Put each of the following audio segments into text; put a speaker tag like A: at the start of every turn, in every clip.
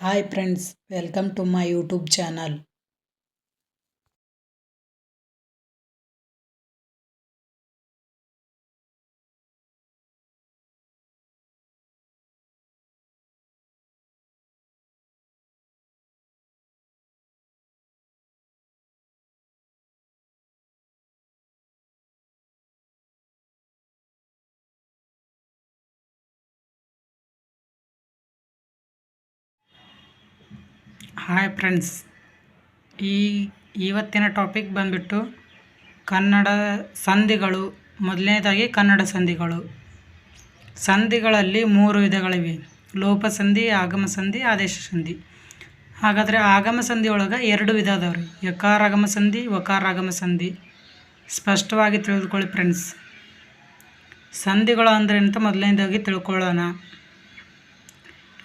A: Hi friends welcome to my YouTube channel hi friends ಈ ಇವತ್ತಿನ topic ಬಂದ್ಬಿಟ್ಟು ಕನ್ನಡ ಸಂಧಿಗಳು. ಮೊದಲನೇದಾಗಿ ಕನ್ನಡ ಸಂಧಿಗಳು. ಸಂಧಿಗಳಲ್ಲಿ ಮೂರು ವಿಧಗಳಿವೆ. ಲೋಪ ಸಂಧಿ ಆಗಮ ಸಂಧಿ ಆದೇಶ ಸಂಧಿ ಹಾಗಾದರೆ ಆಗಮ ಸಂಧಿ ಒಳಗೆ ಎರಡು ವಿಧ ಅದಾವ್ರಿ. ಯಕಾರ ಆಗಮ ಸಂಧಿ ವಕಾರ ಆಗಮ ಸಂಧಿ ಸ್ಪಷ್ಟವಾಗಿ ತಿಳಿದುಕೊಳ್ಳಿ ಫ್ರೆಂಡ್ಸ್ ಸಂಧಿಗಳು ಅಂದ್ರೆ ಅಂತ ಮೊದಲನೇದಾಗಿ ತಿಳ್ಕೊಳ್ಳೋಣ.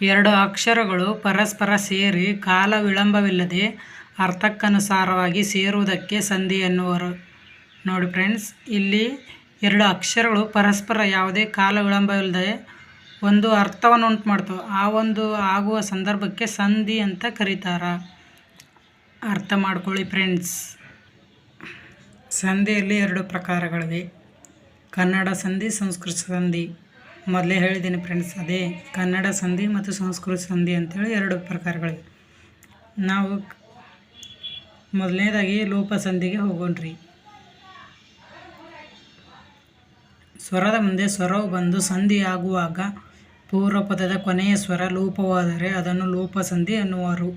A: ಎರಡು ಅಕ್ಷರಗಳು ಪರಸ್ಪರ ಸೇರಿ ಕಾಲ ವಿಳಂಬವಿಲ್ಲದೆ ಅರ್ಥಕ್ಕನುಸಾರವಾಗಿ ಸೇರುವುದಕ್ಕೆ ಸಂಧಿ ಎನ್ನುವರು. ನೋಡಿ ಫ್ರೆಂಡ್ಸ್, ಇಲ್ಲಿ ಎರಡು ಅಕ್ಷರಗಳು ಪರಸ್ಪರ ಯಾವುದೇ ಕಾಲ ವಿಳಂಬವಿಲ್ಲದೆ ಒಂದು ಅರ್ಥವನ್ನು ಉಂಟು ಮಾಡ್ತವೆ ಆ ಒಂದು ಆಗುವ ಸಂದರ್ಭಕ್ಕೆ ಸಂಧಿ ಅಂತ ಕರೀತಾರೆ. ಅರ್ಥ ಮಾಡ್ಕೊಳ್ಳಿ ಫ್ರೆಂಡ್ಸ್. ಸಂಧಿಯಲ್ಲಿ ಎರಡು ಪ್ರಕಾರಗಳಿವೆ. ಕನ್ನಡ ಸಂಧಿ, ಸಂಸ್ಕೃತ ಸಂಧಿ. ಮೊದಲೇ ಹೇಳಿದ್ದೀನಿ ಫ್ರೆಂಡ್ಸ್ ಅದೇ ಕನ್ನಡ ಸಂಧಿ ಮತ್ತು ಸಂಸ್ಕೃತ ಸಂಧಿ ಅಂತೇಳಿ ಎರಡು ಪ್ರಕಾರಗಳಿವೆ. ನಾವು ಮೊದಲನೇದಾಗಿ ಲೋಪ ಸಂಧಿಗೆ ಹೋಗೋಣ್ರಿ. ಸ್ವರದ ಮುಂದೆ ಸ್ವರವು ಬಂದು ಸಂಧಿ ಆಗುವಾಗ ಪೂರ್ವ ಪದದ ಕೊನೆಯ ಸ್ವರ ಲೋಪವಾದರೆ ಅದನ್ನು ಲೋಪ ಸಂಧಿ ಅನ್ನುವರು.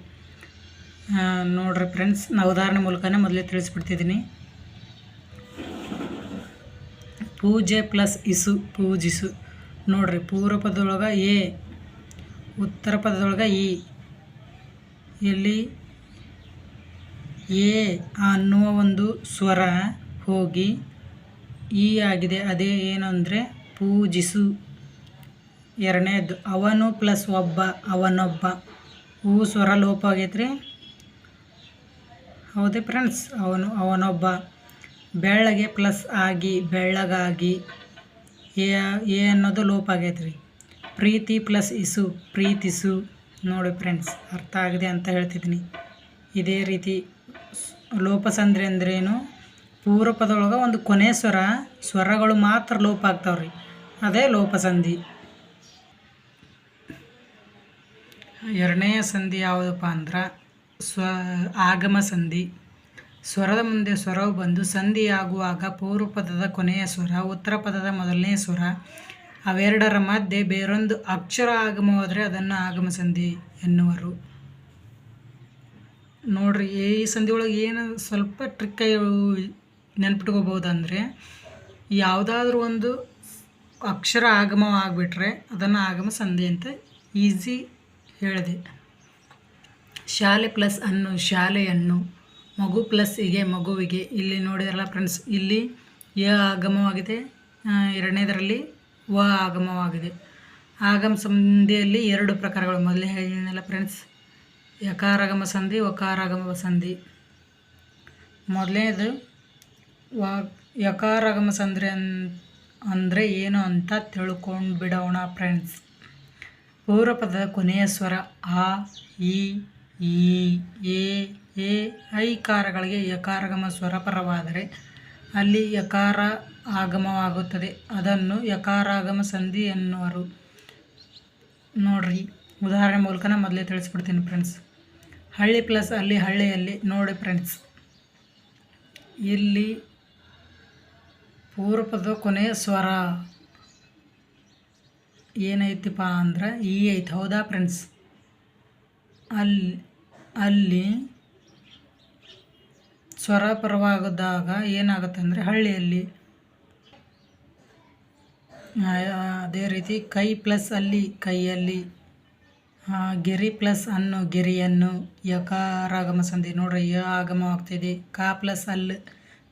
A: ನೋಡ್ರಿ ಫ್ರೆಂಡ್ಸ್ ನಾ ಉದಾಹರಣೆ ಮೂಲಕನೇ ಮೊದಲೇ ತಿಳಿಸ್ಬಿಡ್ತಿದ್ದೀನಿ. ಪೂಜೆ ಪ್ಲಸ್ ಇಸು ಪೂಜಿಸು. ನೋಡ್ರಿ, ಪೂರ್ವ ಪದದೊಳಗೆ ಎ, ಉತ್ತರ ಪದದೊಳಗೆ ಇ. ಎಲ್ಲಿ? ಎ ಅನ್ನುವ ಒಂದು ಸ್ವರ ಹೋಗಿ ಈ ಆಗಿದೆ. ಅದೇ ಏನು ಪೂಜಿಸು. ಎರಡನೇದು, ಅವನು ಪ್ಲಸ್ ಒಬ್ಬ, ಅವನೊಬ್ಬ. ಹೂ ಸ್ವರ ಲೋಪ ಆಗೈತ್ರಿ? ಹೌದೇ ಫ್ರೆಂಡ್ಸ್ ಅವನು, ಅವನೊಬ್ಬ. ಬೆಳ್ಳಗೆ ಪ್ಲಸ್ ಆಗಿ, ಬೆಳ್ಳಗಾಗಿ. ಎ ಎ ಅನ್ನೋದು ಲೋಪ ಆಗೈತೆ ರೀ ಪ್ರೀತಿ ಪ್ಲಸ್ ಇಸು, ಪ್ರೀತಿಸು. ನೋಡಿ ಫ್ರೆಂಡ್ಸ್, ಅರ್ಥ ಆಗಿದೆ ಅಂತ ಹೇಳ್ತಿದ್ದೀನಿ. ಇದೇ ರೀತಿ ಲೋಪಸಂದ್ರೆ ಅಂದ್ರೇನು? ಪೂರ್ವ ಪದೊಳಗೆ ಒಂದು ಕೊನೆ ಸ್ವರ, ಸ್ವರಗಳು ಮಾತ್ರ ಲೋಪ ಆಗ್ತಾವೆ ರೀ ಅದೇ ಲೋಪಸಂಧಿ. ಎರಡನೇ ಸಂಧಿ ಯಾವುದಪ್ಪ ಅಂದ್ರೆ, ಸ್ವ, ಆಗಮ ಸಂಧಿ. ಸ್ವರದ ಮುಂದೆ ಸ್ವರವು ಬಂದು ಸಂಧಿಯಾಗುವಾಗ ಪೂರ್ವ ಪದದ ಕೊನೆಯ ಸ್ವರ, ಉತ್ತರ ಪದದ ಮೊದಲನೇ ಸ್ವರ, ಅವೆರಡರ ಮಧ್ಯೆ ಬೇರೊಂದು ಅಕ್ಷರ ಆಗಮವಾದರೆ ಅದನ್ನು ಆಗಮ ಸಂಧಿ ಎನ್ನುವರು. ನೋಡ್ರಿ, ಈ ಸಂಧಿ ಏನು ಸ್ವಲ್ಪ ಟ್ರಿಕ್ ನೆನ್ಪಿಟ್ಕೋಬೋದು ಯಾವುದಾದ್ರೂ ಒಂದು ಅಕ್ಷರ ಆಗಮ ಆಗಿಬಿಟ್ರೆ ಅದನ್ನು ಆಗಮ ಸಂಧಿ ಅಂತ ಈಸಿ ಹೇಳಿದೆ. ಶಾಲೆ ಪ್ಲಸ್ ಅನ್ನು, ಶಾಲೆಯನ್ನು. ಮಗು ಪ್ಲಸ್ ಹೀಗೆ ಮಗುವಿಗೆ. ಇಲ್ಲಿ ನೋಡಿದ್ರಲ್ಲ ಫ್ರೆಂಡ್ಸ್ ಇಲ್ಲಿ ಯ ಆಗಮವಾಗಿದೆ ಎರಡನೇದರಲ್ಲಿ ವ ಆಗಮವಾಗಿದೆ. ಆಗಮ ಸಂಧಿಯಲ್ಲಿ ಎರಡು ಪ್ರಕಾರಗಳು. ಮೊದಲೇ ಹೇಳಿದ್ನಲ್ಲ ಫ್ರೆಂಡ್ಸ್ ಯಕಾರಾಗಮ ಸಂಧಿ, ವಕಾರಾಗಮ ಸಂಧಿ. ಮೊದಲನೇದು ವ, ಯಕಾರಾಗಮ ಸಂಧಿ ಅನ್, ಅಂದರೆ ಏನು ಅಂತ ತಿಳ್ಕೊಂಡು ಬಿಡೋಣ ಫ್ರೆಂಡ್ಸ್ ಪೂರ್ವಪದದ ಕೊನೆಯ ಸ್ವರ ಆ ಇ ಎ ಎ ಐಕಾರಗಳಿಗೆ ಯಕಾರಗಮ ಸ್ವರಪರವಾದರೆ ಅಲ್ಲಿ ಯಕಾರ ಆಗಮವಾಗುತ್ತದೆ. ಅದನ್ನು ಯಕಾರಾಗಮ ಸಂಧಿ ಎನ್ನುವರು. ನೋಡ್ರಿ, ಉದಾಹರಣೆ ಮೂಲಕ ನಾನು ಮೊದಲೇ ತಿಳಿಸ್ಬಿಡ್ತೀನಿ ಫ್ರೆಂಡ್ಸ್ ಹಳ್ಳಿ ಪ್ಲಸ್ ಅಲ್ಲಿ ಹಳ್ಳಿಯಲ್ಲಿ, ನೋಡಿ ಫ್ರೆಂಡ್ಸ್ ಇಲ್ಲಿ ಪೂರ್ವಪದ ಕೊನೆಯ ಸ್ವರ ಏನೈತಿಪ್ಪ ಅಂದ್ರೆ ಈ ಐತಿ, ಹೌದಾ ಫ್ರೆಂಡ್ಸ್ ಅಲ್ಲಿ ಅಲ್ಲಿ ಸ್ವರ ಪರವಾಗದಾಗ ಏನಾಗುತ್ತೆ ಅಂದರೆ ಹಳ್ಳಿಯಲ್ಲಿ ಅದೇ ರೀತಿ ಕೈ ಪ್ಲಸ್ ಅಲ್ಲಿ, ಕೈಯಲ್ಲಿ ಗೆರಿ ಪ್ಲಸ್ ಅನ್ನು, ಗೆರಿಯನ್ನು, ಯಕಾರಾಗಮ ಸಂಧಿ ನೋಡ್ರಿ, ಯ ಆಗಮವಾಗ್ತಿದೆ ಕಾ ಪ್ಲಸ್ ಅಲ್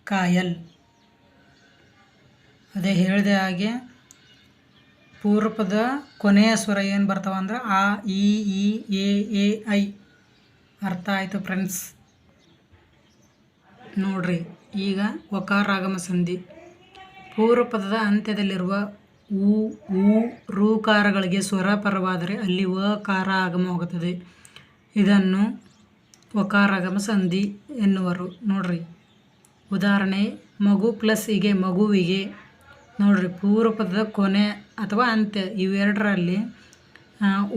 A: ಕಾಯಲ್ ಅದೇ ಹೇಳಿದೆ ಹಾಗೆ ಪೂರ್ವದ ಕೊನೆಯ ಸ್ವರ ಏನು ಬರ್ತಾವ ಅಂದ್ರೆ ಆ, ಇ ಎ ಎ, ಐ. ಅರ್ಥ ಆಯಿತು ಫ್ರೆಂಡ್ಸ್ ನೋಡ್ರಿ, ಈಗ ವಕಾರಾಗಮ ಸಂಧಿ. ಪೂರ್ವ ಪದದ ಅಂತ್ಯದಲ್ಲಿರುವ ಊ ಊ ರೂಕಾರಗಳಿಗೆ ಸ್ವರ ಪರವಾದರೆ ಅಲ್ಲಿ ವಕಾರ ಆಗಮವಾಗುತ್ತದೆ ಇದನ್ನು ಒಕಾರಾಗಮ ಸಂಧಿ ಎನ್ನುವರು. ನೋಡ್ರಿ, ಉದಾಹರಣೆ, ಮಗು ಪ್ಲಸ್ ಹೀಗೆ ಮಗುವಿಗೆ. ನೋಡ್ರಿ ಪೂರ್ವ ಪದದ ಕೊನೆ ಅಥವಾ ಅಂತ್ಯ ಇವೆರಡರಲ್ಲಿ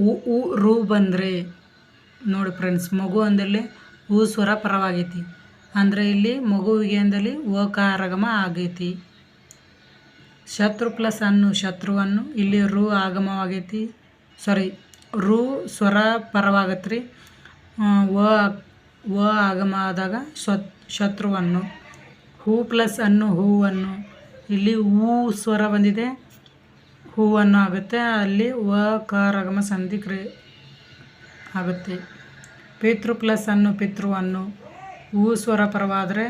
A: ಉ ಉ, ರು ಬಂದರೆ, ನೋಡಿ ಫ್ರೆಂಡ್ಸ್ ಮಗು ಅಂದಲ್ಲಿ ಹೂ ಸ್ವರ ಪರವಾಗೈತಿ. ಅಂದರೆ ಇಲ್ಲಿ ಮಗುವಿಗೆ ಅಂದಲ್ಲಿ ಓಕಾರಗಮ ಆಗೈತಿ. ಶತ್ರು ಪ್ಲಸ್ ಅನ್ನು, ಶತ್ರುವನ್ನು, ಇಲ್ಲಿ ರು ಆಗಮವಾಗೈತಿ. ಸಾರಿ ರು ಸ್ವರ ಪರವಾಗತ್ತೆ ರೀ ವ ಆಗಮ ಆದಾಗ ಸ್ವತ್ ಶತ್ರುವನ್ನು. ಹೂ ಪ್ಲಸ್ ಅನ್ನು, ಹೂವನ್ನು. ಇಲ್ಲಿ ಹೂ ಸ್ವರ ಬಂದಿದೆ. ಹೂವನ್ನು ಆಗುತ್ತೆ. ಅಲ್ಲಿ ವ ಕಾರಗಮ ಸಂಧಿ ಕ್ರಿ, ಆಗುತ್ತೆ. ಪಿತೃ ಪ್ಲಸ್ ಅನ್ನು, ಪಿತೃವನ್ನು. ಹೂ ಸ್ವರ ಪರವಾದರೆ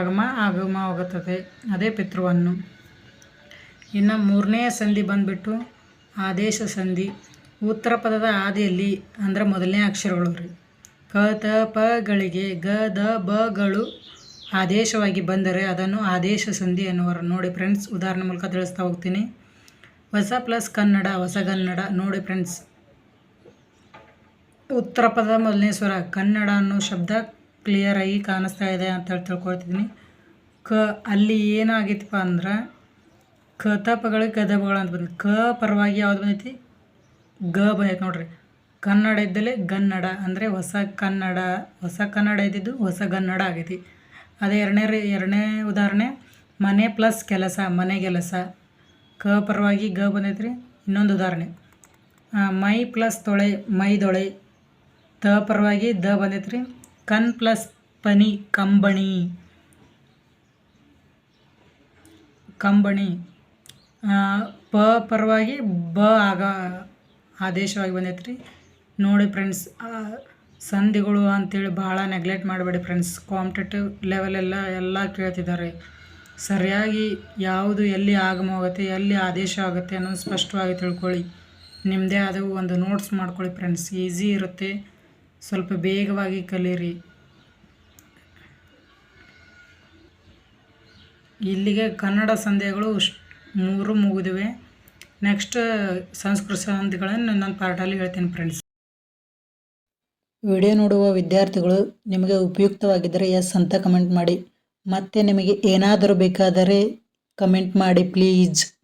A: ಆಗಮ ಆಗಮವಾಗುತ್ತದೆ ಅದೇ ಪಿತೃವನ್ನು. ಇನ್ನು ಮೂರನೇ ಸಂಧಿ ಬಂದುಬಿಟ್ಟು ಆದೇಶ ಸಂಧಿ. ಉತ್ತರ ಪದದ ಆದಿಯಲ್ಲಿ ಅಂದರೆ ಮೊದಲನೇ ಅಕ್ಷರಗಳು ರೀ. ಕ, ತ ಪಗಳಿಗೆ ಗ, ದ ಬಗಳು ಆದೇಶವಾಗಿ ಬಂದರೆ ಅದನ್ನು ಆದೇಶ ಸಂಧಿ ಎನ್ನುವರು. ನೋಡಿ ಫ್ರೆಂಡ್ಸ್, ಉದಾಹರಣೆ ಮೂಲಕ ತಿಳಿಸ್ತಾ ಹೋಗ್ತೀನಿ. ಹೊಸ ಪ್ಲಸ್ ಕನ್ನಡ ಹೊಸಗನ್ನಡ ನೋಡಿ ಫ್ರೆಂಡ್ಸ್. ಉತ್ತರ ಪದ ಮೊದಲನೇ ಸ್ವರ. ಕನ್ನಡ ಅನ್ನೋ ಶಬ್ದ ಕ್ಲಿಯರಾಗಿ ಕಾಣಿಸ್ತಾ ಇದೆ ಅಂತ ಹೇಳಿ ತಿಳ್ಕೊಳ್ತಿದ್ದೀನಿ. ಕ ಅಲ್ಲಿ ಏನಾಗಿತ್ತಪ್ಪ ಅಂದ್ರೆ ಕತಪಗಳು ಗದಪಗಳು ಅಂತ ಬಂದಿದೆ ಕ ಪರವಾಗಿ ಯಾವ್ದು ಬಂದೈತಿ? ಗ ಬಂದೈತೆ ನೋಡ್ರಿ. ಕನ್ನಡ ಇದ್ದಲ್ಲಿ ಗನ್ನಡ ಅಂದರೆ ಹೊಸ ಕನ್ನಡ ಹೊಸ ಕನ್ನಡ ಇದ್ದಿದ್ದು ಹೊಸ ಗನ್ನಡ ಆಗೈತಿ. ಅದೇ ಎರಡನೇ ಎರಡನೇ ಉದಾಹರಣೆ, ಮನೆ ಪ್ಲಸ್ ಕೆಲಸ, ಮನೆ ಕೆಲಸ. ಕ ಪರವಾಗಿ ಗ ಬಂದೈತ್ರಿ. ಇನ್ನೊಂದು ಉದಾಹರಣೆ. ಮೈ ಪ್ಲಸ್ ತೊಳೆ, ಮೈದೊಳೆ. ತ ಪರವಾಗಿ ದ ಬಂದೈತಿ ರೀ ಕನ್ ಪ್ಲಸ್ ಪನಿ ಕಂಬಣಿ. ಕಂಬಣಿ. ಪ ಪರವಾಗಿ ಬ ಆಗ ಆದೇಶವಾಗಿ ಬಂದೈತೆ ರೀ ನೋಡಿ ಫ್ರೆಂಡ್ಸ್ ಸಂಧಿಗಳು ಅಂತೇಳಿ ಭಾಳ ನೆಗ್ಲೆಕ್ಟ್ ಮಾಡಬೇಡಿ ಫ್ರೆಂಡ್ಸ್. ಕಾಂಪಿಟೇಟಿವ್ ಲೆವೆಲೆಲ್ಲ ಎಲ್ಲ ಕೇಳ್ತಿದ್ದಾರೆ. ಸರಿಯಾಗಿ ಯಾವುದು ಎಲ್ಲಿ ಆಗಮ ಆಗಮವಾಗುತ್ತೆ ಎಲ್ಲಿ ಆದೇಶ ಆಗುತ್ತೆ ಅನ್ನೋದು ಸ್ಪಷ್ಟವಾಗಿ ತಿಳ್ಕೊಳ್ಳಿ. ನಿಮ್ಮದೇ ಆದ ಒಂದು ನೋಟ್ಸ್ ಮಾಡ್ಕೊಳ್ಳಿ ಫ್ರೆಂಡ್ಸ್. ಈಸಿ ಇರುತ್ತೆ. ಸ್ವಲ್ಪ ಬೇಗವಾಗಿ ಕಲೀರಿ. ಇಲ್ಲಿಗೆ ಕನ್ನಡ ಸಂಧಿಗಳು ಮೂರು ಮುಗಿದಿವೆ. ನೆಕ್ಸ್ಟ್ ಸಂಸ್ಕೃತ ಸಂಧಿಗಳನ್ನು ನನ್ನ ಪಾರ್ಟಲ್ಲಿ ಹೇಳ್ತೀನಿ ಫ್ರೆಂಡ್ಸ್ ವಿಡಿಯೋ ನೋಡುವ ವಿದ್ಯಾರ್ಥಿಗಳು ನಿಮಗೆ ಉಪಯುಕ್ತವಾಗಿದ್ದರೆ ಎಸ್ ಅಂತ ಕಮೆಂಟ್ ಮಾಡಿ. ಮತ್ತೆ ನಿಮಗೆ ಏನಾದರೂ ಬೇಕಾದರೆ ಕಮೆಂಟ್ ಮಾಡಿ ಪ್ಲೀಸ್